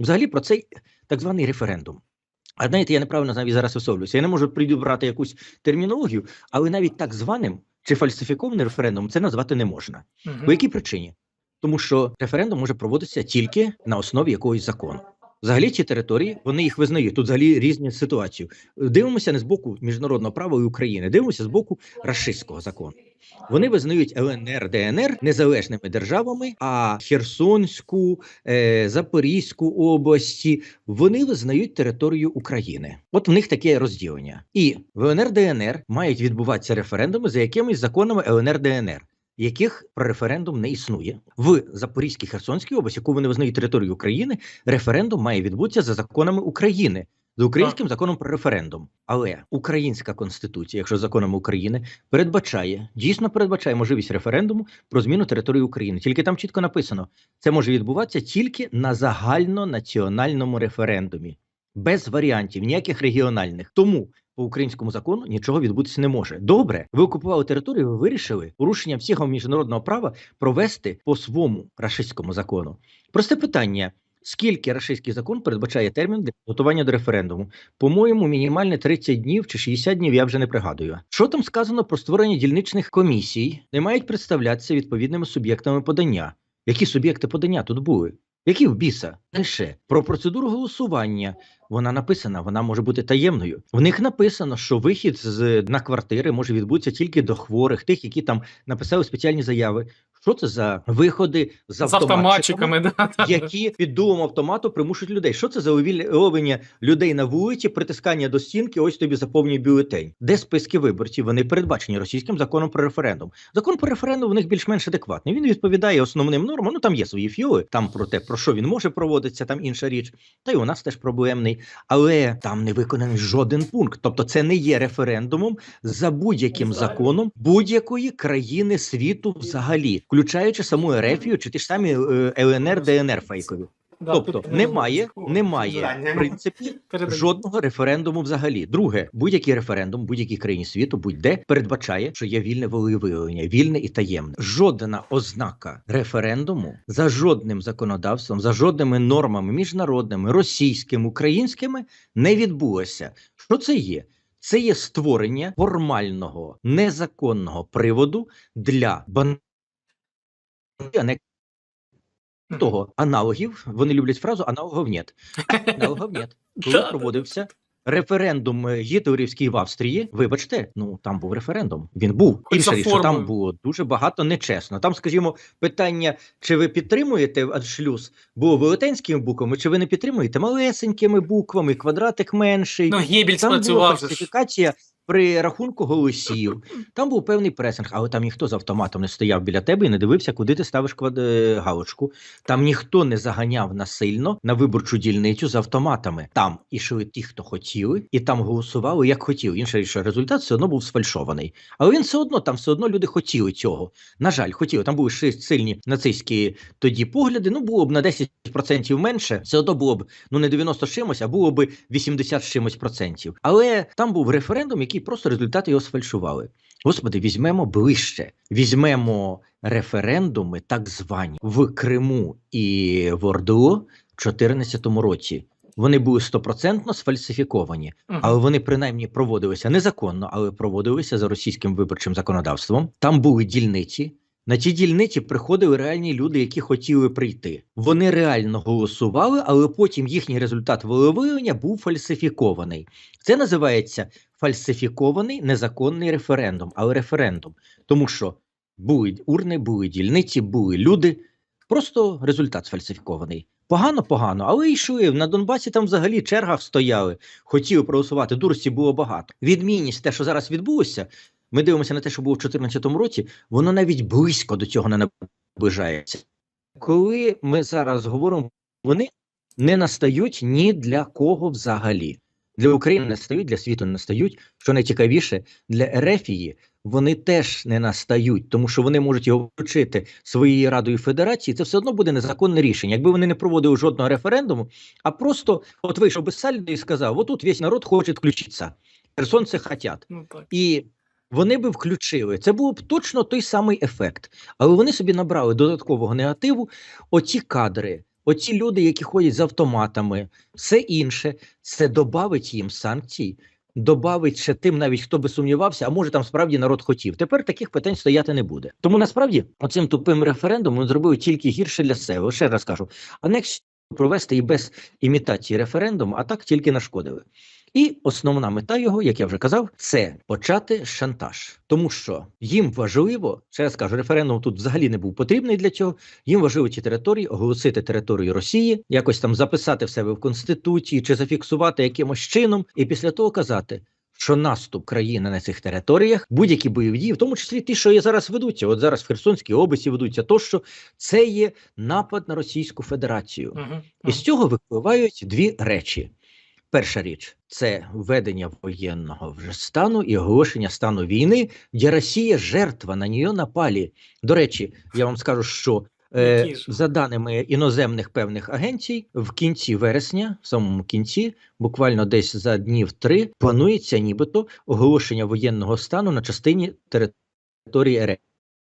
взагалі про цей так званий референдум. А знаєте, я неправильно навіть зараз висловлююся. Я не можу підібрати якусь термінологію, але навіть так званим чи фальсифікованим референдумом це назвати не можна. Угу. По якій причині? Тому що референдум може проводитися тільки на основі якогось закону. Взагалі ці території вони їх визнають. Тут взагалі різні ситуації. Дивимося не з боку міжнародного права і України, дивимося з боку рашистського закону. Вони визнають ЛНР, ДНР незалежними державами, а Херсонську, е, Запорізьку області вони визнають територію України. От в них таке розділення. І в ЛНР, ДНР мають відбуватися референдуми за якимись законами ЛНР, ДНР яких про референдум не існує в Запорізькій Херсонській області, яку вони визнають територію України, референдум має відбутися за законами України. За українським законом про референдум, але українська конституція, якщо законами України, передбачає дійсно передбачає можливість референдуму про зміну території України. Тільки там чітко написано, це може відбуватися тільки на загальнонаціональному референдумі, без варіантів, ніяких регіональних. Тому по українському закону нічого відбутися не може. Добре, ви окупували територію, ви вирішили порушенням всіх міжнародного права провести по своєму рашистському закону. Просте питання. Скільки рашистський закон передбачає термін для готування до референдуму? По-моєму, мінімальне 30 днів чи 60 днів, я вже не пригадую. Що там сказано про створення дільничних комісій, не мають представлятися відповідними суб'єктами подання. Які суб'єкти подання тут були? Які в біса? Лише про процедуру голосування. Вона написана, вона може бути таємною. В них написано, що вихід з на квартири може відбутися тільки до хворих, тих, які там написали спеціальні заяви. Що це за виходи з З автоматчиками, автоматчиками, да, да. які під дулом автомату примушують людей? Що це за ловлення людей на вулиці, притискання до стінки? Ось тобі заповнює бюлетень. Де списки виборців? Вони передбачені російським законом про референдум. Закон про референдум в них більш-менш адекватний. Він відповідає основним нормам. Ну там є свої фіоли, там про те, про що він може проводитися, там інша річ. Та й у нас теж проблемний, але там не виконаний жоден пункт. Тобто, це не є референдумом за будь-яким законом будь-якої країни світу взагалі, включаючи саму Ерефію чи ті ж самі е, ЛНР, ДНР фейкові. Да, Тобто тут- немає, немає в принципі жодного референдуму взагалі. Друге, будь-який референдум, будь-якій країні світу, будь-де передбачає, що є вільне волевиявлення, вільне і таємне. Жодна ознака референдуму за жодним законодавством, за жодними нормами міжнародними, російськими, українськими не відбулося. Що це є? Це є створення формального незаконного приводу для бан того аналогів. Вони люблять фразу аналогів нет. Аналогів нет. Коли проводився референдум е, гітлерівський в Австрії, вибачте, ну там був референдум. Він був річ, що там було дуже багато нечесно. Там, скажімо, питання, чи ви підтримуєте аншлюз, було велетенськими буквами, чи ви не підтримуєте малесенькими буквами, квадратик менший. Ну, Гебель Там була фальсифікація при рахунку голосів. Там був певний пресинг, але там ніхто з автоматом не стояв біля тебе і не дивився, куди ти ставиш квад... е, галочку. Там ніхто не заганяв насильно на виборчу дільницю з автоматами. Там ішли ті, хто хотіли, і там голосували як хотіли. Інша річ, результат все одно був сфальшований. Але він все одно там все одно люди хотіли цього. На жаль, хотіли. Там були ще сильні нацистські тоді погляди. Ну було б на 10% менше. Все одно було б ну не 90 чимось, а було б 80 з чимось процентів. Але там був референдум, який просто результати його сфальшували. Господи, візьмемо ближче, візьмемо референдуми, так звані в Криму і в Орду в 2014 році. Вони були стопроцентно сфальсифіковані, але вони принаймні проводилися незаконно, але проводилися за російським виборчим законодавством. Там були дільниці. На ті дільниці приходили реальні люди, які хотіли прийти. Вони реально голосували, але потім їхній результат волевиявлення був фальсифікований. Це називається фальсифікований незаконний референдум, але референдум, тому що були урни, були дільниці, були люди. Просто результат сфальсифікований. Погано, погано, але йшли на Донбасі. Там взагалі чергах стояли, хотіли проголосувати. Дурості було багато. Відмінність, те, що зараз відбулося, ми дивимося на те, що було в 2014 році, воно навіть близько до цього не наближається. Коли ми зараз говоримо, вони не настають ні для кого взагалі. Для України не настають, для світу не настають. Що найцікавіше, для Ерефії вони теж не настають, тому що вони можуть його включити своєю радою федерації. Це все одно буде незаконне рішення. Якби вони не проводили жодного референдуму, а просто от вийшов без сальдо і сказав: отут весь народ хоче включитися. Херсонці хотять. Ну. І вони би включили. Це був б точно той самий ефект. Але вони собі набрали додаткового негативу. Оці кадри Оці люди, які ходять з автоматами, все інше, це добавить їм санкцій, добавить ще тим, навіть хто би сумнівався, а може там справді народ хотів. Тепер таких питань стояти не буде. Тому насправді оцим тупим референдумом зробили тільки гірше для себе. Ще раз кажу, анексію провести і без імітації референдуму, а так тільки нашкодили. І основна мета його, як я вже казав, це почати шантаж, тому що їм важливо, ще раз кажу, референдум тут взагалі не був потрібний для цього. Їм важливо ці території оголосити територію Росії, якось там записати в себе в конституції чи зафіксувати якимось чином, і після того казати. Що наступ країни на цих територіях, будь-які бойові дії, в тому числі ті, що є зараз ведуться, от зараз в Херсонській області ведуться, то що це є напад на Російську Федерацію. Мгм. І з цього випливають дві речі. Перша річ це введення воєнного вже стану і оголошення стану війни, де Росія жертва на нього напалі. До речі, я вам скажу, що е, за даними іноземних певних агенцій, в кінці вересня, в самому кінці, буквально десь за днів три, планується нібито оголошення воєнного стану на частині території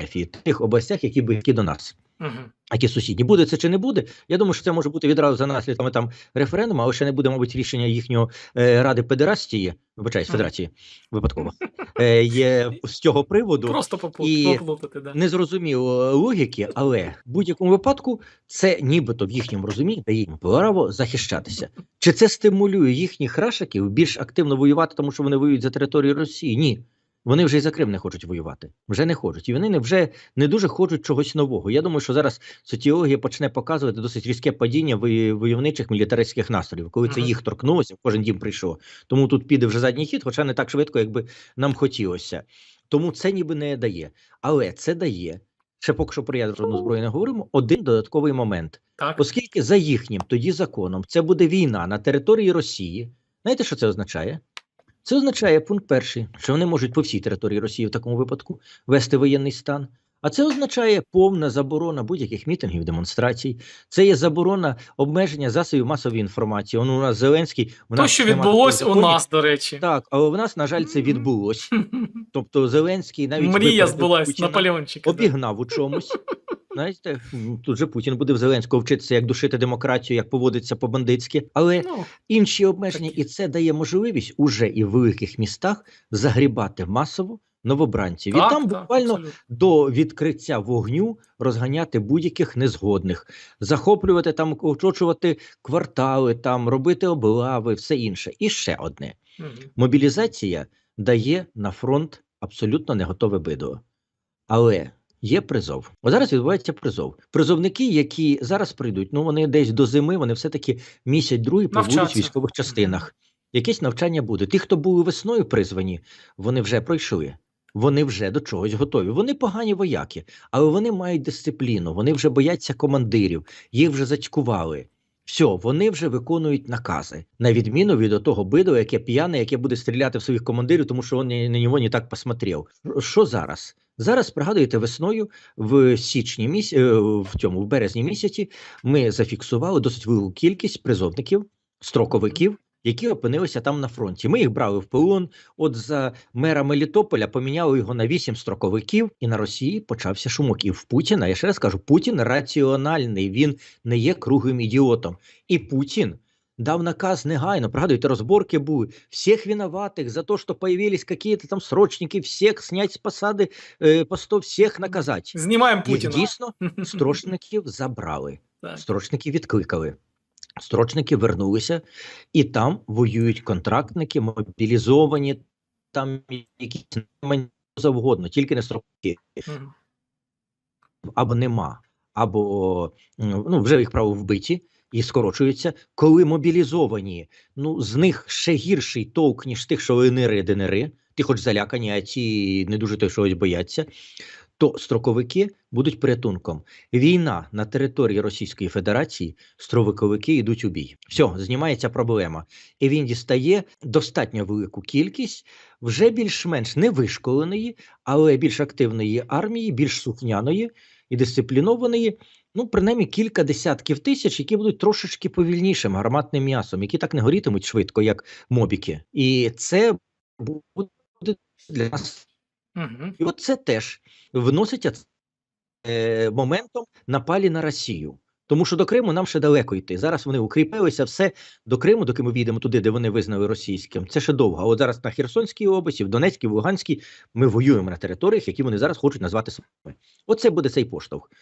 РФ, тих областях, які близькі до нас Мгм. які сусідні. Буде це чи не буде? Я думаю, що це може бути відразу за наслідками там референдуму, але ще не буде, мабуть, рішення їхнього е, ради педерастії, вибачаюсь, федерації випадково. Е, є з цього приводу. Просто поплутати, да. Не зрозуміло логіки, але в будь-якому випадку це нібито в їхньому розумінні дає їм право захищатися. Чи це стимулює їхніх рашиків більш активно воювати, тому що вони воюють за територію Росії? Ні. Вони вже і за Крим не хочуть воювати, вже не хочуть, і вони не вже не дуже хочуть чогось нового. Я думаю, що зараз соціологія почне показувати досить різке падіння войовничих мілітаристських настроїв, коли це їх торкнулося, в кожен дім прийшло. Тому тут піде вже задній хід, хоча не так швидко, якби нам хотілося. Тому це ніби не дає. Але це дає. Ще поки що про ядерну зброю не говоримо. Один додатковий момент, Так. оскільки за їхнім тоді законом це буде війна на території Росії. Знаєте, що це означає? Це означає пункт перший, що вони можуть по всій території Росії в такому випадку вести воєнний стан. А це означає повна заборона будь-яких мітингів, демонстрацій. Це є заборона обмеження засобів масової інформації. Он у нас Зеленський у То, що відбулось у нас, до речі. Так, але в нас, на жаль, це відбулось. Тобто Зеленський навіть Мрія збулась, Путіна, Наполеончика. обігнав у чомусь. Знаєте, тут же Путін буде в Зеленського вчитися, як душити демократію, як поводиться по-бандитськи. Але Ну, інші обмеження, і це дає можливість уже і в великих містах загрібати масово новобранців. і там так, буквально абсолютно. до відкриття вогню розганяти будь-яких незгодних, захоплювати там, оточувати квартали, там робити облави, все інше. І ще одне: Мгм. мобілізація дає на фронт абсолютно не готове бидло. Але є призов. От зараз відбувається призов. Призовники, які зараз прийдуть, ну вони десь до зими, вони все-таки місяць другий побудуть в військових частинах. Якесь навчання буде. Ті, хто були весною призвані, вони вже пройшли. Вони вже до чогось готові. Вони погані вояки, але вони мають дисципліну, вони вже бояться командирів, їх вже зацькували. Все, вони вже виконують накази, на відміну від того биду, яке п'яне, яке буде стріляти в своїх командирів, тому що він на нього не так посмотрів. Що зараз? Зараз пригадуєте, весною в січні місяці, в цьому в березні місяці ми зафіксували досить велику кількість призовників, строковиків, які опинилися там на фронті. Ми їх брали в полон. От за мера Мелітополя поміняли його на вісім строковиків, і на Росії почався шумок. І в Путіна, я ще раз кажу, Путін раціональний, він не є круглим ідіотом. І Путін дав наказ негайно. Пригадуйте, розборки були всіх виноватих за те, що появились какие-то там срочники, всіх снять з посади, е, постов, всіх наказати. Знімаємо Путіна. дійсно строчників забрали. Так. Строчники відкликали. Строчники вернулися, і там воюють контрактники, мобілізовані, там якісь завгодно, тільки не строки. Або нема, або ну, вже їх право вбиті і скорочуються. Коли мобілізовані, ну з них ще гірший толк, ніж тих, що ЛНРи, ДНРи, ті хоч залякані, а ті не дуже той чогось бояться. То строковики будуть порятунком. Війна на території Російської Федерації, строковики йдуть у бій. Все, знімається проблема. І він дістає достатньо велику кількість вже більш-менш невишколеної, але більш активної армії, більш сухняної і дисциплінованої. Ну, принаймні кілька десятків тисяч, які будуть трошечки повільнішим гарматним м'ясом, які так не горітимуть швидко, як мобіки. І це буде для нас Мгм. і от теж вносить е, моментом напалі на Росію. Тому що до Криму нам ще далеко йти. Зараз вони укріпилися все до Криму, доки ми війдемо туди, де вони визнали російським. Це ще довго. А от зараз на Херсонській області, в Донецькій, в Луганській ми воюємо на територіях, які вони зараз хочуть назвати своїми. Оце буде цей поштовх.